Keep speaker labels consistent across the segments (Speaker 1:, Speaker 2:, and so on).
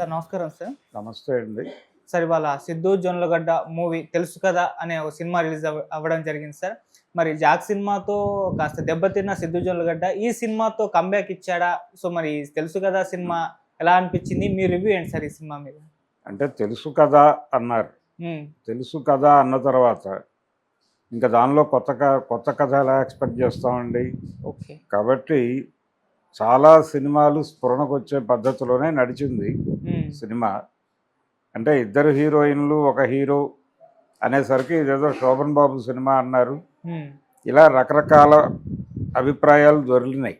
Speaker 1: Sir నమస్కారం sir.
Speaker 2: నమస్తే అండి.
Speaker 1: సార్ ఇవాళ సిద్ధు జొన్నలగడ్డ మూవీ తెలుసు కదా అనే ఒక సినిమా రిలీజ్ అవ్వ- అవ్వడం జరిగింది సార్. మరి జాక్ సినిమాతో కాస్త దెబ్బతిన్న సిద్ధు జొన్నలగడ్డ ఈ సినిమాతో కంబ్యాక్ ఇచ్చాడా? సో మరి తెలుసు కదా సినిమా ఎలా అనిపించింది? మీ రివ్యూ ఏంటి సార్ ఈ సినిమా మీద?
Speaker 2: అంటే తెలుసు కదా అన్నారు. తెలుసు కదా అన్న తర్వాత ఇంకా దానిలో కొత్త కొత్త కథ ఎలా ఎక్స్పెక్ట్ చేస్తామండి?
Speaker 1: ఓకే.
Speaker 2: కాబట్టి చాలా సినిమాలు స్ఫురణకు వచ్చే పద్ధతిలోనే నడిచింది. సినిమా. అంటే ఇద్దరు హీరోయిన్లు ఒక హీరో అనేసరికి ఇదేదో శోభన్ బాబు సినిమా అన్నారు. ఇలా రకరకాల అభిప్రాయాలు దొరికినాయి.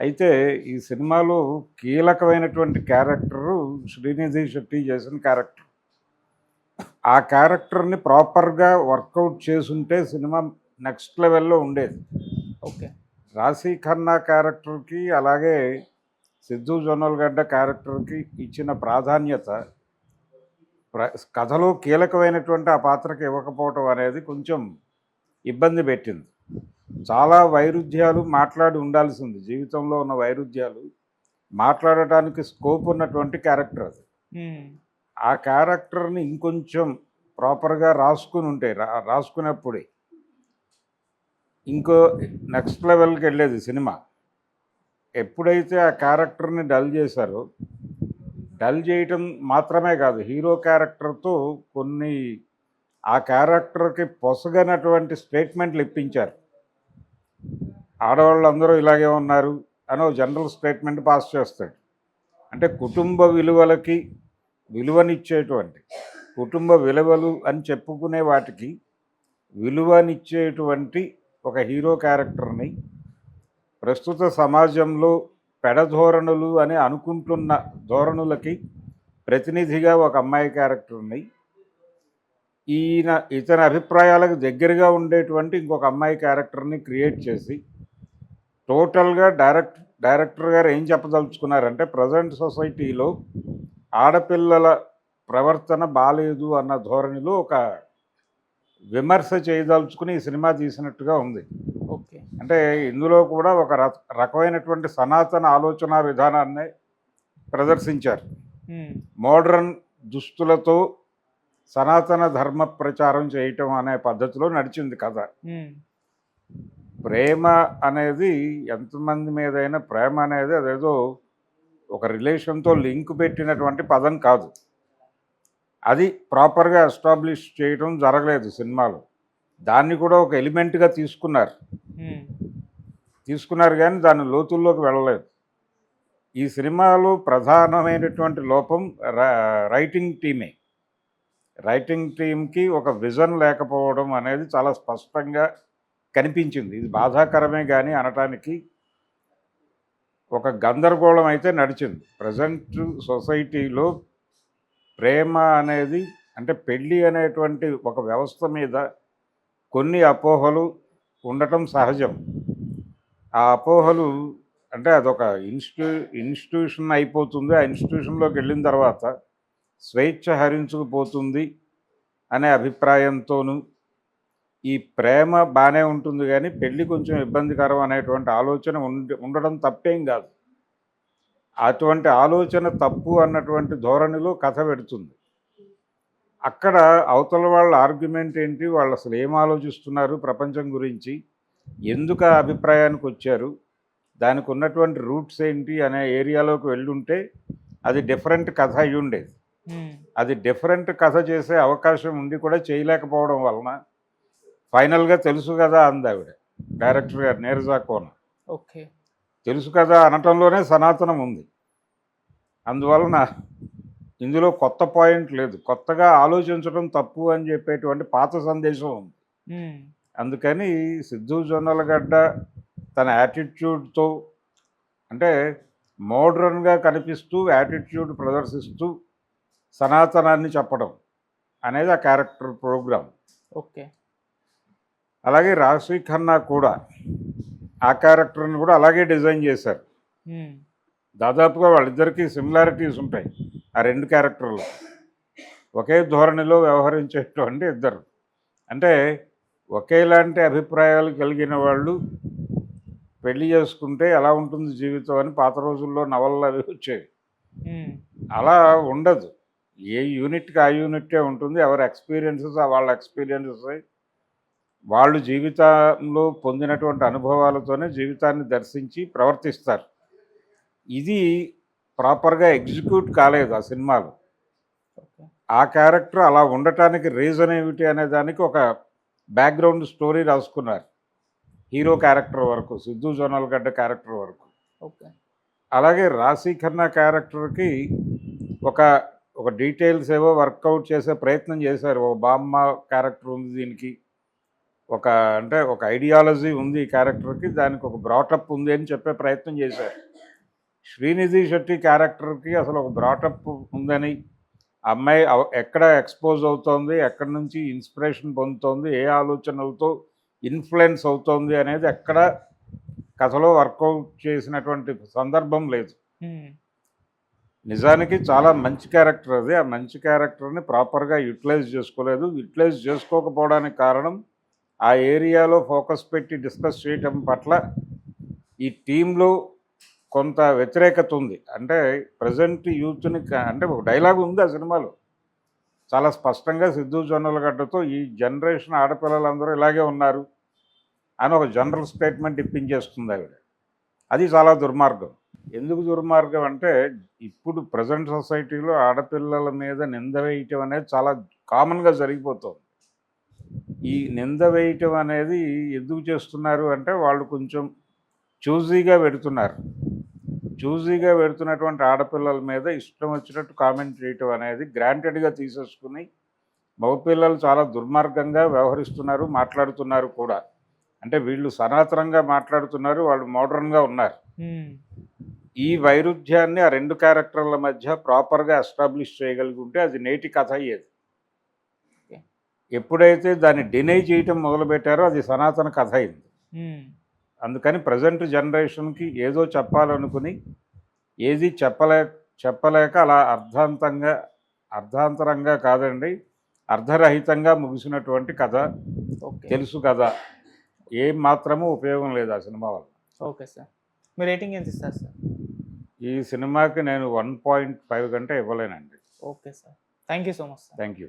Speaker 2: అయితే ఈ సినిమాలో కీలకమైనటువంటి క్యారెక్టరు శ్రీనిధి శెట్టి చేసిన క్యారెక్టర్. ఆ క్యారెక్టర్ని ప్రాపర్గా వర్కౌట్ చేసుంటే సినిమా నెక్స్ట్ లెవెల్లో ఉండేది.
Speaker 1: ఓకే.
Speaker 2: రాశీ ఖన్నా క్యారెక్టర్కి అలాగే సిద్ధు జొన్నలగడ్డ క్యారెక్టర్కి ఇచ్చిన ప్రాధాన్యత ప్ర- కథలో కీలకమైనటువంటి ఆ పాత్రకి ఇవ్వకపోవటం అనేది కొంచెం ఇబ్బంది పెట్టింది. చాలా వైరుధ్యాలు మాట్లాడి ఉండాల్సింది. జీవితంలో ఉన్న వైరుధ్యాలు మాట్లాడటానికి స్కోప్ ఉన్నటువంటి క్యారెక్టర్ అది. ఆ క్యారెక్టర్ని ఇంకొంచెం ప్రాపర్గా రాసుకుని ఉంటే రా రాసుకున్నప్పుడే ఇంకో నెక్స్ట్ లెవెల్కి వెళ్ళేది సినిమా. ఎప్పుడైతే ఆ క్యారెక్టర్ని డల్ చేశారో డల్ చేయటం మాత్రమే కాదు హీరో క్యారెక్టర్తో కొన్ని ఆ క్యారెక్టర్కి పొసగనటువంటి స్టేట్మెంట్లు ఇప్పించారు. ఆడవాళ్ళందరూ ఇలాగే ఉన్నారు అని ఒక జనరల్ స్టేట్మెంట్ పాస్ చేస్తాడు. అంటే కుటుంబ విలువలకి విలువనిచ్చేటువంటి కుటుంబ విలువలు అని చెప్పుకునే వాటికి విలువనిచ్చేటువంటి ఒక హీరో క్యారెక్టర్ని ప్రస్తుత సమాజంలో పెడధోరణులు అని అనుకుంటున్న ధోరణులకి ప్రతినిధిగా ఒక అమ్మాయి క్యారెక్టర్ ఉన్నాయి ఈయన ఇతని అభిప్రాయాలకు దగ్గరగా ఉండేటువంటి ఇంకొక అమ్మాయి క్యారెక్టర్ని క్రియేట్ చేసి టోటల్గా డైరెక్ట్ డైరెక్టర్ గారు ఏం చెప్పదలుచుకున్నారంటే ప్రజెంట్ సొసైటీలో ఆడపిల్లల ప్రవర్తన బాలేదు అన్న ధోరణిలో ఒక విమర్శ చేయదలుచుకుని ఈ సినిమా తీసినట్టుగా ఉంది. అంటే ఇందులో కూడా ఒక రక- రకమైనటువంటి సనాతన ఆలోచన విధానాన్ని ప్రదర్శించారు. మోడ్రన్ దుస్తులతో సనాతన ధర్మ ప్రచారం చేయటం అనే పద్ధతిలో నడిచింది కథ. ప్రేమ అనేది ఎంతమంది మీదైనా ప్రేమ అనేది అదేదో ఒక రిలేషన్తో లింక్ పెట్టినటువంటి పదం కాదు. అది ప్రాపర్గా ఎస్టాబ్లిష్ చేయడం జరగలేదు సినిమాలో. దాన్ని కూడా ఒక ఎలిమెంట్గా తీసుకున్నారు. తీసుకున్నారు కానీ దాని లోతుల్లోకి వెళ్ళలేదు. ఈ సినిమాలో ప్రధానమైనటువంటి లోపం రైటింగ్ టీమే రైటింగ్ టీంకి ఒక విజన్ లేకపోవడం అనేది చాలా స్పష్టంగా కనిపించింది. ఇది బాధాకరమే కానీ అనటానికి ఒక గందరగోళం అయితే నడిచింది. ప్రజెంట్ సొసైటీలో ప్రేమ అనేది అంటే పెళ్ళి అనేటువంటి ఒక వ్యవస్థ మీద కొన్ని అపోహలు ఉండటం సహజం. ఆ అపోహలు అంటే అదొక ఇన్స్టిట్యూ ఇన్స్టిట్యూషన్ అయిపోతుంది. ఆ ఇన్స్టిట్యూషన్లోకి వెళ్ళిన తర్వాత స్వేచ్ఛ హరించుకుపోతుంది అనే అభిప్రాయంతోనూ ఈ ప్రేమ బాగానే ఉంటుంది కానీ పెళ్ళి కొంచెం ఇబ్బందికరం అనేటువంటి ఆలోచన ఉండ ఉండడం తప్పేం కాదు. అటువంటి ఆలోచన తప్పు అన్నటువంటి ధోరణిలో కథ పెడుతుంది. అక్కడ అవతల వాళ్ళ ఆర్గ్యుమెంట్ ఏంటి? వాళ్ళు అసలు ఏం ఆలోచిస్తున్నారు ప్రపంచం గురించి? ఎందుకు ఆ అభిప్రాయానికి వచ్చారు? దానికి ఉన్నటువంటి రూట్స్ ఏంటి అనే ఏరియాలోకి వెళ్ళుంటే అది డిఫరెంట్ కథ అయి ఉండేది. అది డిఫరెంట్ కథ చేసే అవకాశం ఉండి కూడా చేయలేకపోవడం వలన ఫైనల్గా తెలుసు కదా అంది ఆవిడ డైరెక్టర్ గారు నీరజా కోన
Speaker 1: ఓకే.
Speaker 2: తెలుసు కదా అనటంలోనే సనాతనం ఉంది. అందువలన ఇందులో కొత్త పాయింట్ లేదు. కొత్తగా ఆలోచించడం తప్పు అని చెప్పేటువంటి పాత సందేశం ఉంది. అందుకని సిద్ధు జొన్నలగడ్డ తన యాటిట్యూడ్తో అంటే మోడ్రన్గా కనిపిస్తూ యాటిట్యూడ్ ప్రదర్శిస్తూ సనాతనాన్ని చెప్పడం అనేది ఆ క్యారెక్టర్ ప్రోగ్రామ్
Speaker 1: ఓకే.
Speaker 2: అలాగే రాశి ఖన్నా కూడా ఆ క్యారెక్టర్ని కూడా అలాగే డిజైన్ చేశారు. దాదాపుగా వాళ్ళిద్దరికీ సిమిలారిటీస్ ఉంటాయి. ఆ రెండు క్యారెక్టర్లు. ఒకే ధోరణిలో వ్యవహరించేటువంటి ఇద్దరు. అంటే ఒకేలాంటి అభిప్రాయాలు కలిగిన వాళ్ళు పెళ్ళి చేసుకుంటే ఎలా ఉంటుంది జీవితం అని పాత రోజుల్లో నవలలు అవి వచ్చేవి. అలా ఉండదు. ఏ యూనిట్కి ఆ యూనిట్టే ఉంటుంది. ఎవరి ఎక్స్పీరియన్సెస్ వాళ్ళ ఎక్స్పీరియన్సెస్. వాళ్ళు జీవితంలో పొందినటువంటి అనుభవాలతోనే జీవితాన్ని దర్శించి ప్రవర్తిస్తారు. ఇది ప్రాపర్గా ఎగ్జిక్యూట్ కాలేదు ఆ సినిమాలో. ఆ క్యారెక్టర్ అలా ఉండటానికి రీజన్ ఏమిటి అనే దానికి ఒక బ్యాక్గ్రౌండ్ స్టోరీ రాసుకున్నారు. హీరో క్యారెక్టర్ వరకు సిద్ధు జొన్నలగడ్డ క్యారెక్టర్ వరకు.
Speaker 1: ఓకే.
Speaker 2: అలాగే రాశి ఖన్నా క్యారెక్టర్కి ఒక ఒక డీటెయిల్స్ ఏవో వర్కౌట్ చేసే ప్రయత్నం చేశారు. ఒక బామ్మ క్యారెక్టర్ ఉంది దీనికి. ఒక అంటే ఒక ఐడియాలజీ ఉంది ఈ క్యారెక్టర్కి దానికి ఒక బ్రాటప్ ఉంది అని చెప్పే ప్రయత్నం చేశారు. శ్రీనిధి శెట్టి క్యారెక్టర్కి అసలు ఒక బ్రాటప్ ఉందని అమ్మాయి ఎక్కడ ఎక్స్పోజ్ అవుతోంది ఎక్కడి నుంచి ఇన్స్పిరేషన్ పొందుతోంది ఏ ఆలోచనలతో ఇన్ఫ్లుయెన్స్ అవుతోంది అనేది ఎక్కడ కథలో వర్కౌట్ చేసినటువంటి సందర్భం లేదు. నిజానికి చాలా మంచి క్యారెక్టర్ అది. ఆ మంచి క్యారెక్టర్ని ప్రాపర్గా యూటిలైజ్ చేసుకోలేదు. యూటిలైజ్ చేసుకోకపోవడానికి కారణం ఆ ఏరియాలో ఫోకస్ పెట్టి డిస్కస్ చేయటం పట్ల ఈ టీంలో కొంత వ్యతిరేకత ఉంది. అంటే ప్రజెంట్ యూత్ని అంటే ఒక డైలాగ్ ఉంది ఆ సినిమాలో. చాలా స్పష్టంగా సిద్ధు జొన్నలగడ్డతో ఈ జనరేషన్ ఆడపిల్లలందరూ ఇలాగే ఉన్నారు అని ఒక జనరల్ స్టేట్మెంట్ ఇప్పించేస్తుంది ఆవిడ. అది చాలా దుర్మార్గం. ఎందుకు దుర్మార్గం అంటే ఇప్పుడు ప్రజెంట్ సొసైటీలో ఆడపిల్లల మీద నింద వేయటం అనేది చాలా కామన్గా జరిగిపోతుంది. ఈ నింద వేయటం అనేది ఎందుకు చేస్తున్నారు అంటే వాళ్ళు కొంచెం చూజీగా పెడుతున్నారు. చూజీగా పెడుతున్నటువంటి ఆడపిల్లల మీద ఇష్టం వచ్చినట్టు కామెంట్ చేయటం అనేది గ్రాంటెడ్గా తీసేసుకుని మగపిల్లలు చాలా దుర్మార్గంగా వ్యవహరిస్తున్నారు మాట్లాడుతున్నారు కూడా. అంటే వీళ్ళు సనాతనంగా మాట్లాడుతున్నారు వాళ్ళు మోడర్న్గా ఉన్నారు. ఈ వైరుధ్యాన్ని ఆ రెండు క్యారెక్టర్ల మధ్య ప్రాపర్గా ఎస్టాబ్లిష్ చేయగలిగి ఉంటే అది నేటి కథ అయ్యేది. ఎప్పుడైతే దాన్ని డినై చేయటం మొదలుపెట్టారో అది సనాతన కథ అయింది. అందుకని ప్రజెంట్ జనరేషన్కి ఏదో చెప్పాలనుకుని ఏది చెప్పలే చెప్పలేక అలా అర్ధాంతంగా అర్ధాంతరంగా కాదండి అర్ధరహితంగా ముగిసినటువంటి కథ తెలుసు కదా ఏం మాత్రము ఉపయోగం లేదు ఆ సినిమా వల్ల.
Speaker 1: Okay sir. మీ రేటింగ్ ఎంత ఇస్తారు సార్?
Speaker 2: ఈ సినిమాకి నేను వన్ పాయింట్ ఫైవ్ కంటే ఇవ్వలేనండి.
Speaker 1: Okay sir. Thank you so much sir.
Speaker 2: Thank you